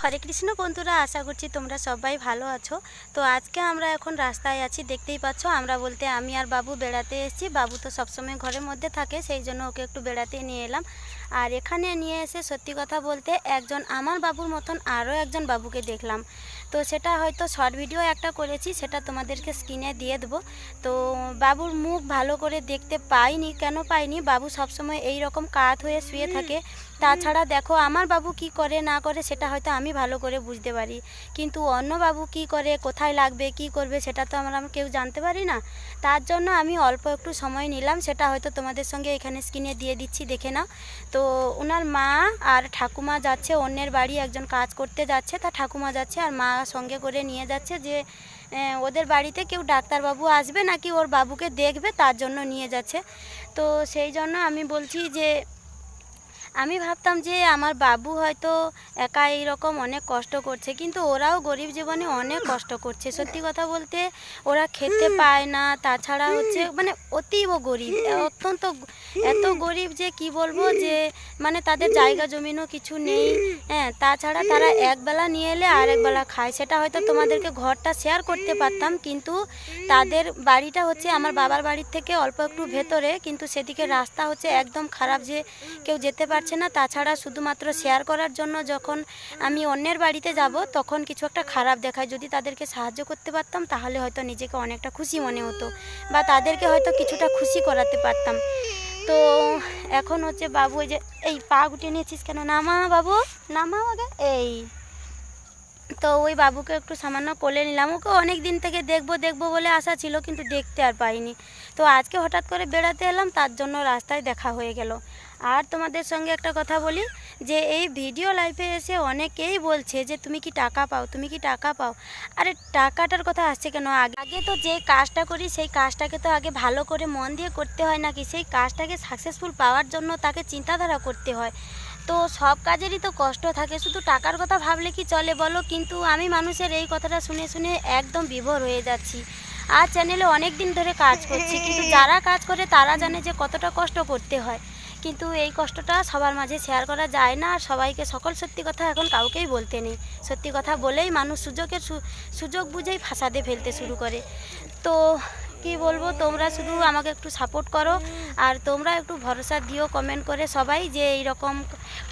হরে কৃষ্ণ বন্ধুরা আশা করছি তোমরা সবাই ভালো আছো। তো আজকে আমরা এখন রাস্তায় আছি দেখতেই পাচ্ছ। আমরা বলতে আমি আর বাবু বেড়াতে এসেছি। বাবু তো সবসময় ঘরের মধ্যে থাকে সেই জন্য ওকে একটু বেড়াতে নিয়ে এলাম। আর এখানে নিয়ে এসে সত্যি কথা বলতে একজন আমার বাবুর মতন আরও একজন বাবুকে দেখলাম। তো সেটা হয়তো শর্ট ভিডিও একটা করেছি সেটা তোমাদেরকে স্ক্রিনে দিয়ে দেবো। তো বাবুর মুখ ভালো করে দেখতে পাইনি কেন পাইনি? বাবু সবসময় এই রকম কাত হয়ে শুয়ে থাকে। তাছাড়া দেখো আমার বাবু কি করে না করে সেটা হয়তো আমি ভালো করে বুঝতে পারি। কিন্তু অন্য বাবু কি করে, কোথায় লাগবে, কি করবে সেটা তো আমরা কেউ জানতে পারি না। তার জন্য আমি অল্প একটু সময় নিলাম, সেটা হয়তো তোমাদের সঙ্গে এখানে স্ক্রিনে দিয়ে দিচ্ছি, দেখে নাও। তো ওনার মা আর ঠাকুমা যাচ্ছে, অন্যের বাড়ি একজন কাজ করতে যাচ্ছে, তা ঠাকুমা যাচ্ছে আর মা সঙ্গে করে নিয়ে যাচ্ছে যে ওদের বাড়িতে কেউ ডাক্তারবাবু আসবে নাকি ওর বাবুকে দেখবে, তার জন্য নিয়ে যাচ্ছে। তো সেই জন্য আমি বলছি যে আমি ভাবতাম যে আমার বাবু হয়তো একা এইরকম অনেক কষ্ট করছে কিন্তু ওরাও গরিব জীবনে অনেক কষ্ট করছে। সত্যি কথা বলতে ওরা খেতে পায় না তাছাড়া হচ্ছে মানে অতীব গরিব অত্যন্ত এত গরিব যে কি বলব যে মানে তাদের জায়গা জমিনও কিছু নেই হ্যাঁ তাছাড়া তারা একবেলা নিয়ে এলে আর একবেলা খায়। সেটা হয়তো তোমাদেরকে ঘরটা শেয়ার করতে পারতাম কিন্তু তাদের বাড়িটা হচ্ছে আমার বাবার বাড়ির থেকে অল্প একটু ভেতরে কিন্তু সেদিকে রাস্তা হচ্ছে একদম খারাপ যে কেউ যেতে পারছে না। তাছাড়া শুধুমাত্র শেয়ার করার জন্য যখন আমি অন্যের বাড়িতে যাব, তখন কিছু একটা খারাপ দেখায়। যদি তাদেরকে সাহায্য করতে পারতাম, তাহলে হয়তো নিজেকে অনেকটা খুশি মনে হতো বা তাদেরকে হয়তো কিছুটা খুশি করাতে পারতাম। তো এখন হচ্ছে বাবু ওই যে, এই পা গুটিয়ে নিয়েছিস কেন? নামা বাবু, নামা আগে এই। তো ওই বাবুকে একটু সামান্য কোলে নিলাম। ওকে অনেক দিন থেকে দেখব দেখব বলে আশা ছিল, কিন্তু দেখতে আর পাইনি। তো আজকে হঠাৎ করে বেড়াতে এলাম, তার জন্য রাস্তায় দেখা হয়ে গেল। আর তোমাদের সঙ্গে একটা কথা বলি, যে এই ভিডিও লাইফে এসে অনেকেই বলছে যে, তুমি কি টাকা পাও? তুমি কি টাকা পাও? আরে, টাকাটার কথা আসছে কেন? আগে আগে তো যে কাজটা করি, সেই কাজটাকে তো আগে ভালো করে মন দিয়ে করতে হয় নাকি? সেই কাজটাকে সাকসেসফুল পাওয়ার জন্য তাকে চিন্তাধারা করতে হয়। তো সব কাজেরই তো কষ্ট থাকে, শুধু টাকার কথা ভাবলে কি চলে বলো? কিন্তু আমি মানুষের এই কথাটা শুনে শুনে একদম বিভোর হয়ে যাচ্ছি। আর চ্যানেলে অনেক দিন ধরে কাজ করছি, কিন্তু যারা কাজ করে তারা জানে যে কতটা কষ্ট করতে হয়। কিন্তু এই কষ্টটা সবার মাঝে শেয়ার করা যায় না। আর সবাইকে সকল সত্যি কথা এখন কাউকেই বলতে নেই। সত্যি কথা বলেই মানুষ সুযোগের সুযোগ বুঝেই ফাঁসাতে ফেলতে শুরু করে। তো কি বলব, তোমরা শুধু আমাকে একটু সাপোর্ট করো। আর তোমরা একটু ভরসা দিও কমেন্ট করে সবাই যে এইরকম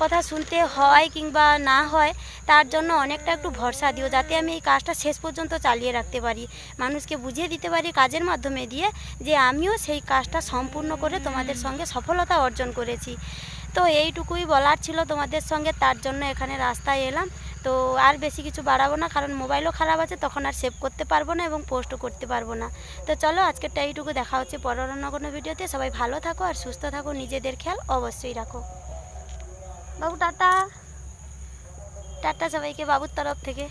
কথা শুনতে হয় কিংবা না হয়, তার জন্য অনেকটা একটু ভরসা দিও যাতে আমি এই কাজটা শেষ পর্যন্ত চালিয়ে রাখতে পারি। মানুষকে বুঝিয়ে দিতে পারি কাজের মাধ্যমে দিয়ে যে আমিও সেই কাজটা সম্পূর্ণ করে তোমাদের সঙ্গে সফলতা অর্জন করেছি। তো এইটুকুই বলার ছিল তোমাদের সঙ্গে, তার জন্য এখানে রাস্তায় এলাম। তো আর বেশি কিছু বাড়াবো না, কারণ মোবাইলও খারাপ আছে, তখন আর সেভ করতে পারব না এবং পোস্টও করতে পারব না। তো চলো, আজকেরটা এইটুকু, দেখা হচ্ছে পরের কোনো ভিডিওতে। সবাই ভালো থাকো আর সুস্থ থাকো, নিজেদের খেয়াল অবশ্যই রাখো। বাবু, টাটা। টাটা সবাইকে, বাবুর তরফ থেকে।